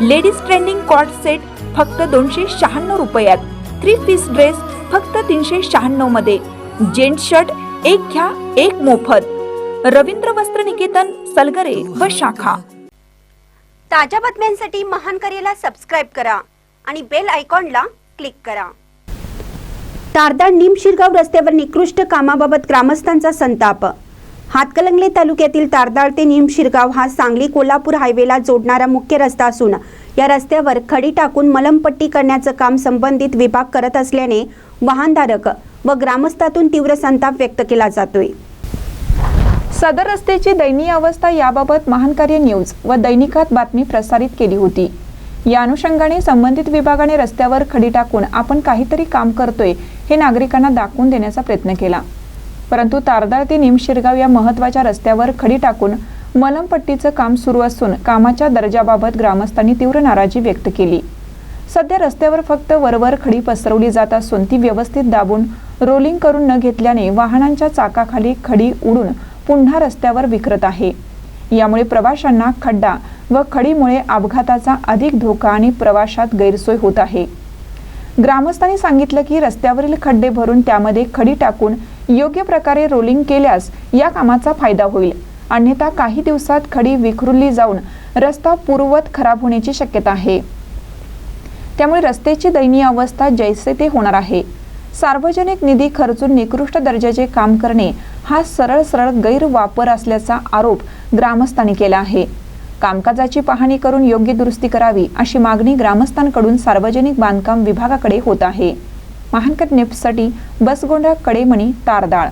Ladies trending cot set फक्त दोनशे शहाण्णव रुपयात. थ्री पीस ड्रेस फक्त तीनशे शहाण्णवमध्ये. जेंट शर्ट एक घ्या एक मोफत. रवींद्र वस्त्र निकेतन सलगरे व शाखा. ताज्या बातम्यांसाठी महान करेला सबस्क्राईब करा आणि बेल आयकॉनला क्लिक करा. तारदाळ निमशिरगाव रस्त्यावर निकृष्ट कामाबाबत ग्रामस्थांचा संताप. हातकलंगले तालुक्यातील तारदाळ ते निमशिरगाव हा सांगली कोल्हापूर हायवेला जोडणारा मुख्य रस्ता असून या रस्त्यावर खडी टाकून मलमपट्टी करण्याचं काम संबंधित विभाग करत असल्याने वाहनधारक व ग्रामस्थातून तीव्र संताप व्यक्त केला जातोय. सदर रस्त्याची दयनीय अवस्था याबाबत महानकार्य न्यूज व दैनिकात बातमी प्रसारित केली होती. या अनुषंगाने संबंधित विभागाने रस्त्यावर खडी टाकून आपण काहीतरी काम करतोय हे नागरिकांना दाखवून देण्याचा प्रयत्न केला. परंतु तारदाळ ते निमशिरगाव या महत्त्वाच्या रस्त्यावर खडी टाकून मलमपट्टीचं काम सुरू असून कामाच्या दर्जाबाबत ग्रामस्थांनी तीव्र नाराजी व्यक्त केली. सध्या रस्त्यावर फक्त वरवर खडी पसरवली जात असून ती व्यवस्थित दाबून रोलिंग करून न घेतल्याने वाहनांच्या चाकाखाली खडी उडून पुन्हा रस्त्यावर विखरत आहे. यामुळे प्रवाशांना खड्डा व खडीमुळे अपघाताचा अधिक धोका आणि प्रवाशात गैरसोय होत आहे. ग्रामस्थांनी सांगितलं की रस्त्यावरील खड्डे भरून त्यामध्ये खडी टाकून योग्य प्रकारे रोलिंग केल्यास या कामाचा फायदा होईल. अन्यथा काही दिवसात खडी विखुरली जाऊन रस्ता पूर्ववत खराब होण्याची शक्यता आहे. त्यामुळे रस्त्याची दयनीय अवस्था जैसे ते होणार आहे. सार्वजनिक निधी खर्चून निकृष्ट दर्जाचे काम करणे हा सरळ सरळ गैरवापर असल्याचा आरोप ग्रामस्थांनी केला आहे. कामकाजाची पाहणी करून योग्य दुरुस्ती करावी अशी मागणी ग्रामस्थांकडून सार्वजनिक बांधकाम विभागाकडे होत आहे. महानकर न्यूजसाठी बसगोंडा कडेमणी तारदाळ.